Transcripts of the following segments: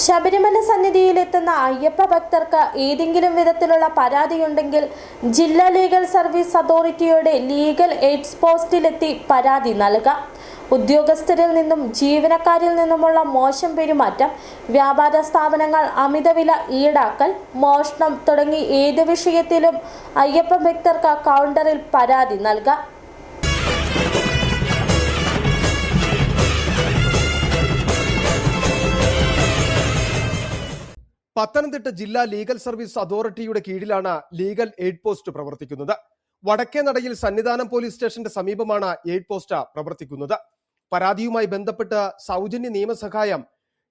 ശബരിമല സന്നിധിയിലെത്തുന്ന അയ്യപ്പ ഭക്തർക്ക് ഏതെങ്കിലും വിധത്തിലുള്ള പരാതിയുണ്ടെങ്കിൽ ജില്ലാ legal service authority legal aids പോസ്റ്റിലെത്തി പരാതി നൽകുക ഉദ്യോഗസ്ഥരിൽ നിന്നും ജീവനക്കാരിൽ നിന്നുമുള്ള മോശം പെരുമാറ്റം വ്യാപാര സ്ഥാപനങ്ങൾ അമിതവില ഈടാക്കൽ മോഷണം തുടങ്ങി ഏത് വിഷയത്തിലും അയ്യപ്പ ഭക്തർക്ക് കൗണ്ടറിൽ പരാതി നൽകാം. പത്തനംതിട്ട ജില്ലാ ലീഗൽ സർവീസ് അതോറിറ്റിയുടെ കീഴിലാണ് ലീഗൽ എയ്ഡ് പോസ്റ്റ് പ്രവർത്തിക്കുന്നത്. വടക്കേ നടയിൽ സന്നിധാനം പോലീസ് സ്റ്റേഷന്റെ സമീപമാണ് എയ്ഡ് പോസ്റ്റ് പ്രവർത്തിക്കുന്നത്. പരാതിയുമായി ബന്ധപ്പെട്ട് സൗജന്യ നിയമസഹായം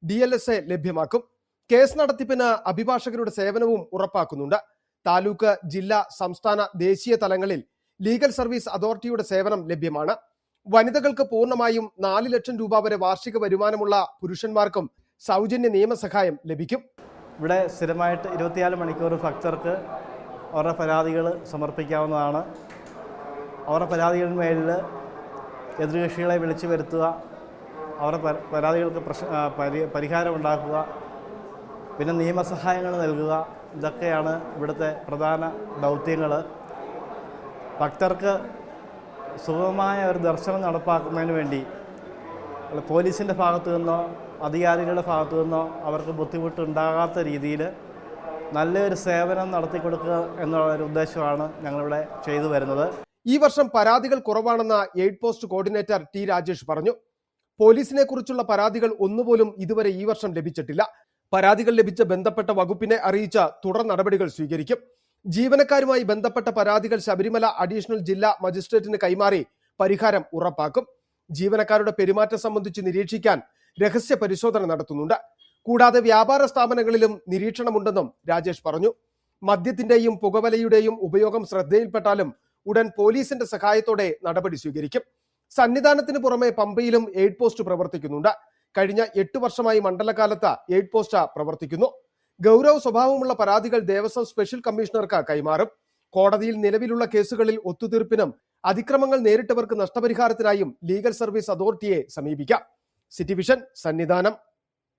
ഡി എൽ എസ് എ ലഭ്യമാക്കും. കേസ് നടത്തിപ്പിന് അഭിഭാഷകരുടെ സേവനവും ഉറപ്പാക്കുന്നുണ്ട്. താലൂക്ക് ജില്ലാ സംസ്ഥാന ദേശീയ തലങ്ങളിൽ ലീഗൽ സർവീസ് അതോറിറ്റിയുടെ സേവനം ലഭ്യമാണ്. വനിതകൾക്ക് പൂർണമായും നാല് ലക്ഷം രൂപ വരെ വാർഷിക വരുമാനമുള്ള പുരുഷന്മാർക്കും സൗജന്യ നിയമസഹായം ലഭിക്കും. ഇവിടെ സ്ഥിരമായിട്ട് ഇരുപത്തിനാല് മണിക്കൂർ ഭക്തർക്ക് അവരുടെ പരാതികൾ സമർപ്പിക്കാവുന്നതാണ്. അവരുടെ പരാതികളിന് മേലിൽ എതിർകക്ഷികളെ വിളിച്ചു വരുത്തുക അവരുടെ പരാതികൾക്ക് പ്രശ്ന പരി പരിഹാരം ഉണ്ടാക്കുക പിന്നെ നിയമസഹായങ്ങൾ നൽകുക ഇതൊക്കെയാണ് ഇവിടുത്തെ പ്രധാന ദൗത്യങ്ങൾ. ഭക്തർക്ക് സുഗമമായ ഒരു ദർശനം നടപ്പാക്കുന്നതിന് വേണ്ടി പോലീസിന്റെ ഭാഗത്തു നിന്നോ അധികാരികളുടെ ഭാഗത്തു നിന്നോ അവർക്ക് ബുദ്ധിമുട്ടുണ്ടാകാത്ത രീതിയിൽ നല്ലൊരു സേവനം നടത്തി കൊടുക്കുക എന്നുള്ള ഒരു ഉദ്ദേശമാണ് ഞങ്ങളിവിടെ ചെയ്തു വരുന്നത്. ഈ വർഷം പരാതികൾ കുറവാണെന്ന് aid post coordinator T Rajesh പറഞ്ഞു. പോലീസിനെ കുറിച്ചുള്ള പരാതികൾ ഒന്നുപോലും ഇതുവരെ ഈ വർഷം ലഭിച്ചിട്ടില്ല. പരാതികൾ ലഭിച്ച ബന്ധപ്പെട്ട വകുപ്പിനെ അറിയിച്ച തുടർ നടപടികൾ സ്വീകരിക്കും. ജീവനക്കാരുമായി ബന്ധപ്പെട്ട പരാതികൾ ശബരിമല അഡീഷണൽ ജില്ലാ മജിസ്ട്രേറ്റിന് കൈമാറി പരിഹാരം ഉറപ്പാക്കും. ജീവനക്കാരുടെ പെരുമാറ്റം സംബന്ധിച്ച് നിരീക്ഷിക്കാൻ രഹസ്യ പരിശോധന നടത്തുന്നുണ്ട്. കൂടാതെ വ്യാപാര സ്ഥാപനങ്ങളിലും നിരീക്ഷണമുണ്ടെന്നും രാജേഷ് പറഞ്ഞു. മദ്യത്തിന്റെയും പുകവലയുടെയും ഉപയോഗം ശ്രദ്ധയിൽപ്പെട്ടാലും ഉടൻ പോലീസിന്റെ സഹായത്തോടെ നടപടി സ്വീകരിക്കും. സന്നിധാനത്തിന് പുറമെ പമ്പയിലും എയ്ഡ് പോസ്റ്റ് പ്രവർത്തിക്കുന്നുണ്ട്. കഴിഞ്ഞ എട്ട് വർഷമായി മണ്ഡലകാലത്ത് എയ്ഡ് പോസ്റ്റ് പ്രവർത്തിക്കുന്നു. ഗൗരവ സ്വഭാവമുള്ള പരാതികൾ ദേവസ്വം സ്പെഷ്യൽ കമ്മീഷണർക്ക് കൈമാറും. കോടതിയിൽ നിലവിലുള്ള കേസുകളിൽ ഒത്തുതീർപ്പിനും അതിക്രമങ്ങൾ നേരിട്ടവർക്ക് നഷ്ടപരിഹാരത്തിനായും ലീഗൽ സർവീസ് അതോറിറ്റിയെ സമീപിക്കാം. City vision Sannidhanam